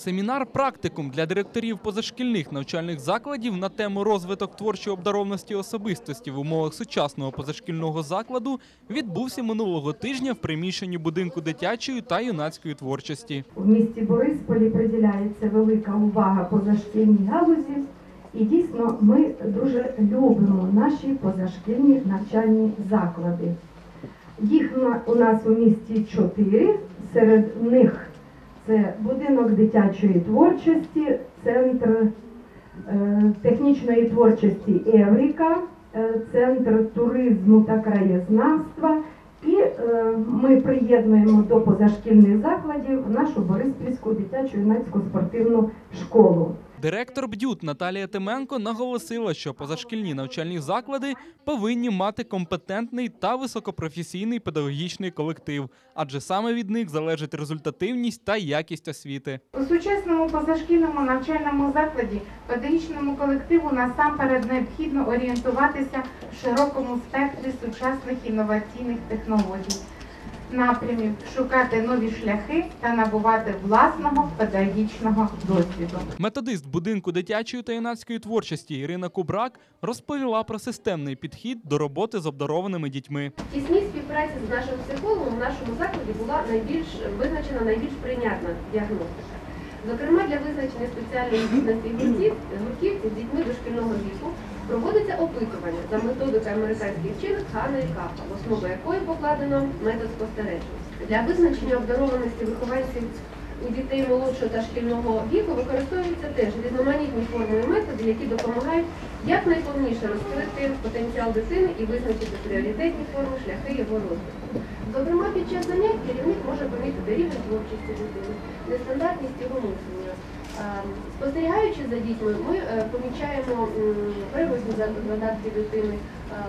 Семінар практикум для директорів позашкільних навчальних закладів на тему розвиток творчої обдарованості особистості в умовах сучасного позашкільного закладу відбувся минулого тижня в приміщенні будинку дитячої та юнацької творчості. В місті Борисполі приділяється велика увага позашкільній галузі. І дійсно ми дуже любимо наші позашкільні навчальні заклади. Їх у нас у місті чотири. Серед них це будинок дитячої творчості, центр е, технічної творчості Евріка, е, центр туризму та краєзнавства. І е, ми приєднуємо до позашкільних закладів нашу Бориспільську дитячу юнацьку спортивну школу. Директор БДЮТ Наталія Тименко наголосила, що позашкільні навчальні заклади повинні мати компетентний та високопрофесійний педагогічний колектив, адже саме від них залежить результативність та якість освіти. У сучасному позашкільному навчальному закладі педагогічному колективу насамперед необхідно орієнтуватися в широкому спектрі сучасних інноваційних технологій, напрямів, шукати нові шляхи та набувати власного педагогічного досвіду. Методист будинку дитячої та юнацької творчості Ірина Кубрак розповіла про системний підхід до роботи з обдарованими дітьми. Тісні співпраці з нашим психологом в нашому закладі була найбільш визначена найбільш прийнятна діагностика. Зокрема, для визначення спеціальних здібностей гуртів, гуртківців з дітьми дошкільного віку проводиться опитування за методикою американських вчених Хана і Капа, в основу якої покладено метод спостережності. Для визначення обдарованості вихованців у дітей молодшого та шкільного віку використовуються теж різноманітні форми і методи, які допомагають якнайповніше розкрити потенціал дитини і визначити пріоритетні форми, шляхи його розвитку. Зокрема, під час занять керівник може помітити рівень творчості дитини, нестандартність його мислення. Спостерігаючи за дітьми, ми е, помічаємо перевозні за- задатки дитини,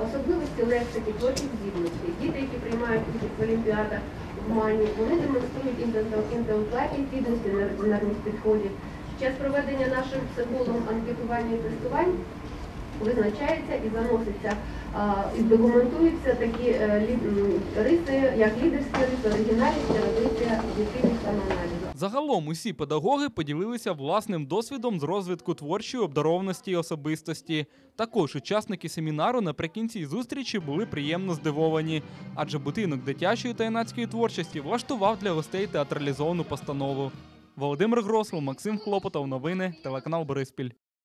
особливості лексики, творчих здібностей. Діти, які приймають участь в олімпіадах в Мані, вони демонструють інтеле- інтелектуальні здібності, неординарність підходів. Під час проведення нашим психологом анкетування і тестувань визначається і заноситься і документуються такі е, риси, як лідерські риси, оригінальність, ерудиція, об'єктивність самоаналізу. Загалом усі педагоги поділилися власним досвідом з розвитку творчої обдарованості і особистості. Також учасники семінару наприкінці зустрічі були приємно здивовані, адже будинок дитячої та юнацької творчості влаштував для гостей театралізовану постанову. Володимир Грослов, Максим Хлопотов, новини, телеканал Бориспіль.